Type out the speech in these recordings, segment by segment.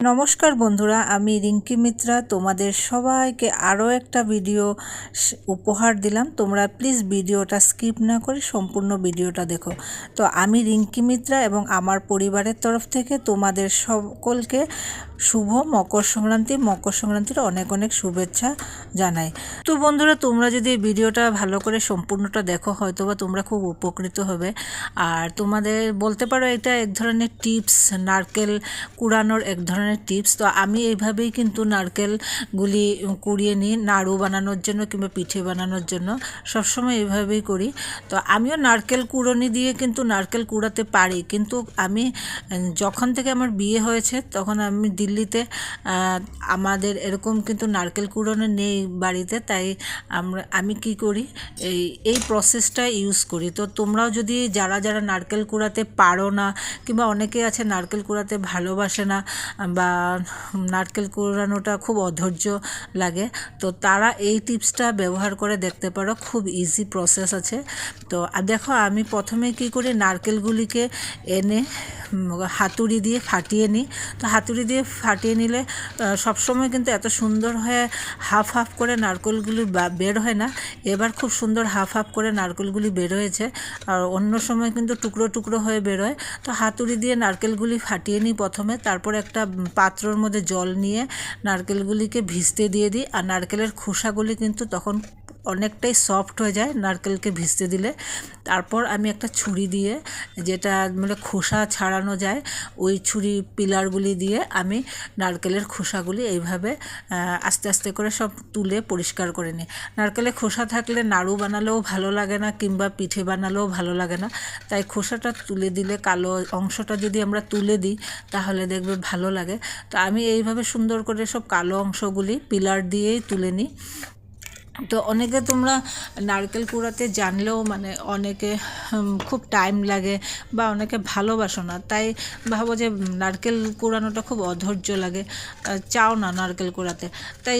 নমস্কার বন্ধুরা, আমি রিঙ্কি মিত্রা। তোমাদের সবাইকে আরও একটা ভিডিও উপহার দিলাম। তোমরা প্লিজ ভিডিওটা স্কিপ না করে সম্পূর্ণ ভিডিওটা দেখো। তো আমি রিঙ্কি মিত্রা এবং আমার পরিবারের তরফ থেকে তোমাদের সকলকে শুভ মকর সংক্রান্তি। মকর সংক্রান্তির অনেক অনেক শুভেচ্ছা জানাই। তো বন্ধুরা, তোমরা যদি ভিডিওটা ভালো করে সম্পূর্ণটা দেখো হয়তো বা তোমরা খুব উপকৃত হবে। আর তোমাদের বলতে পারো, এটা এক ধরনের টিপস, নারকেল কুড়ানোর এক ধরনের টিপস তো আমি এইভাবেই কিন্তু নারকেলগুলি কুড়িয়ে নিই, নাড়ু বানানোর জন্য কিংবা পিঠে বানানোর জন্য। সবসময় এইভাবেই করি। তো আমিও নারকেল কুড়োনি দিয়ে কিন্তু নারকেল কুড়াতে পারি। কিন্তু আমি, যখন থেকে আমার বিয়ে হয়েছে, তখন আমি দিল্লিতে আমাদের এরকম কিন্তু নারকেল কুড়োনো নেই বাড়িতে। তাই আমরা, আমি কি করি, এই এই প্রসেসটা ইউজ করি। তো তোমরাও যদি যারা যারা নারকেল কুড়াতে পারো না, কিংবা অনেকে আছে নারকেল কুড়াতে ভালোবাসে না বা নারকেল কুড়ানোটা খুব অধৈর্য লাগে। তো তারা এই টিপসটা ব্যবহার করে দেখতে পারো, খুব ইজি প্রসেস আছে। তো আর দেখো, আমি প্রথমে কি করি, নারকেলগুলিকে এনে হাতুড়ি দিয়ে ফাটিয়ে নিই। তো হাতুড়ি দিয়ে ফাটিয়ে নিলে সবসময় কিন্তু এত সুন্দর হয়ে হাফ হাফ করে নারকেলগুলি বের হয় না। এবার খুব সুন্দর হাফ হাফ করে নারকেলগুলি বের হয়েছে। আর অন্য সময় কিন্তু টুকরো টুকরো হয়ে বেরোয় তো হাতুড়ি দিয়ে নারকেলগুলি ফাটিয়ে নিই প্রথমে। তারপর একটা পাত্রর মধ্যে জল নিয়ে নারকেলগুলিকে ভিজতে দিয়ে দিই। আর নারকেলের খোসাগুলি কিন্তু তখন অনেকটাই সফট হয়ে যায় নারকেলকে ভিজতে দিলে। তারপর আমি একটা ছুরি দিয়ে, যেটা মানে খোসা ছাড়ানো যায়, ওই ছুরি পিলারগুলি দিয়ে আমি নারকেলের খোসাগুলি এইভাবে আস্তে আস্তে করে সব তুলে পরিষ্কার করে নিই। নারকেলের খোসা থাকলে নাড়ু বানালেও ভালো লাগে না কিংবা পিঠে বানালেও ভালো লাগে না। তাই খোসাটা তুলে দিলে কালো অংশটা যদি আমরা তুলে দিই, তাহলে দেখবে ভালো লাগে। তো আমি এইভাবে সুন্দর করে সব কালো অংশগুলি পিলার দিয়েই তুলে নিই। তো অনেকে তোমরা নারকেল কুড়াতে জানলেও মানে অনেকে খুব টাইম লাগে বা অনেকে ভালোবাসো না। তাই ভাবো যে নারকেল কুড়ানোটা খুব অধৈর্য লাগে। চাও না নারকেল কুড়াতে। তাই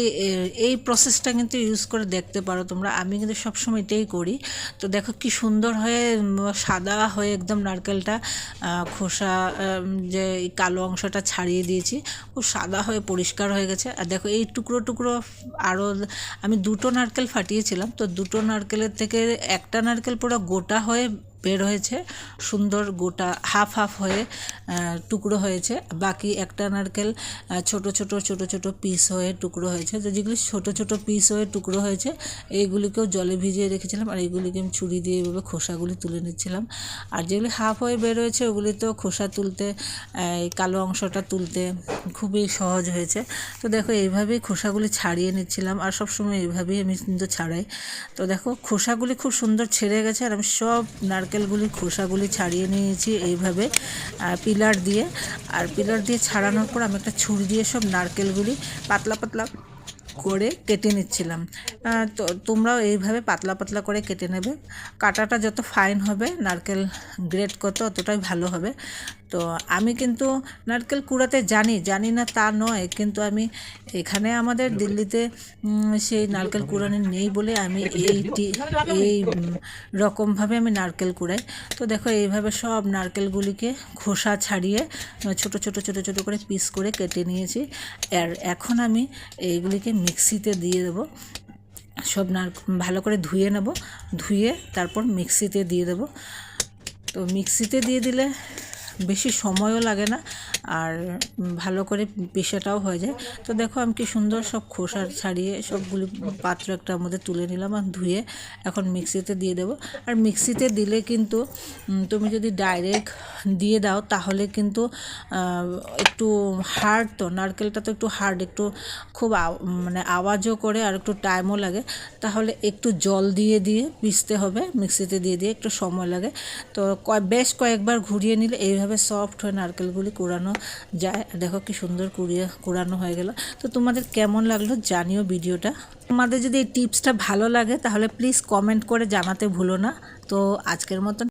এই প্রসেসটা কিন্তু ইউজ করে দেখতে পারো তোমরা। আমি কিন্তু সবসময় এটাই করি। তো দেখো কি সুন্দর হয়ে সাদা হয়ে একদম নারকেলটা খোসা যে কালো অংশটা ছাড়িয়ে দিয়েছি, খুব সাদা হয়ে পরিষ্কার হয়ে গেছে। আর দেখো এই টুকরো টুকরো আরও আমি দুটো নারকেল ফাটিয়েছিলাম তো দুটো নারকেলের থেকে একটা নারকেল পুরো গোটা হয়ে বের হয়েছে, সুন্দর গোটা হাফ হাফ হয়ে টুকরো হয়েছে। বাকি একটা নারকেল ছোট ছোট ছোট ছোট পিস হয়ে টুকরো হয়েছে। তো যেগুলি ছোট ছোট পিস হয়ে টুকরো হয়েছে এইগুলিকেও জলে ভিজিয়ে রেখেছিলাম আর এইগুলিকে আমি ছুরি দিয়ে এইভাবে খোসাগুলি তুলে নিচ্ছিলাম। আর যেগুলি হাফ হয়ে বের হয়েছে ওগুলি তো খোসা তুলতে এই কালো অংশটা তুলতে খুবই সহজ হয়েছে। তো দেখো, এইভাবেই খোসাগুলি ছাড়িয়ে নিচ্ছিলাম আর সবসময় এইভাবেই আমি কিন্তু ছাড়াই। তো দেখো, খোসাগুলি খুব সুন্দর ছেড়ে গেছে আর আমি সব নারকেলগুলি, খোসাগুলি ছাড়িয়ে নিয়েছি এইভাবে পিলার দিয়ে। আর পিলার দিয়ে ছাড়ানোর পর আমি একটা ছুরি দিয়ে সব নারকেলগুলি পাতলা পাতলা করে কেটে নিচ্ছিলাম। তো তোমরাও এইভাবে পাতলা পাতলা করে কেটে নেবে। কাটাটা যত ফাইন হবে, নারকেল গ্রেড করতে অতটাই ভালো হবে। তো আমি কিন্তু নারকেল কুড়াতে জানি জানি না তা নয়, কিন্তু আমি এখানে আমাদের দিল্লিতে সেই নারকেল কুড়ানি নেই বলে আমি এইটি, এই রকমভাবে আমি নারকেল কুড়াই। তো দেখো এইভাবে সব নারকেলগুলিকে খোসা ছাড়িয়ে ছোট ছোট ছোট ছোট করে পিস করে কেটে নিয়েছি। আর এখন আমি এইগুলিকে মিক্সিতে দিয়ে দেবো। সব নার, ভালো করে ধুয়ে নেব, ধুয়ে তারপর মিক্সিতে দিয়ে দেবো। তো মিক্সিতে দিয়ে দিলে বেশি সময়ও লাগে না আর ভালো করে পেশাটাও হয়ে যায়। তো দেখো আমি কি সুন্দর সব খোসা ছাড়িয়ে সবগুলি পাত্র একটার মধ্যে তুলে নিলাম আর ধুয়ে এখন মিক্সিতে দিয়ে দেবো। আর মিক্সিতে দিলে কিন্তু তুমি যদি ডাইরেক্ট দিয়ে দাও তাহলে কিন্তু একটু হার্ড তো, নারকেলটা তো একটু হার্ড, একটু খুব মানে আওয়াজও করে আর একটু টাইমও লাগে। তাহলে একটু জল দিয়ে দিয়ে পিসতে হবে, মিক্সিতে দিয়ে দিয়ে একটু সময় লাগে। তো বেশ কয়েকবার ঘুরিয়ে নিলে এইভাবে সফট হয়ে নারকেলগুলি কুড়ানো যায়। দেখো কি সুন্দর কুড়িয়ে কুড়ানো হয়ে গেল। তো তোমাদের কেমন লাগল জানিও ভিডিওটা। তোমাদের যদি এই টিপসটা ভালো লাগে, তাহলে প্লিজ কমেন্ট করে জানাতে ভুলো না। তো আজকের মতন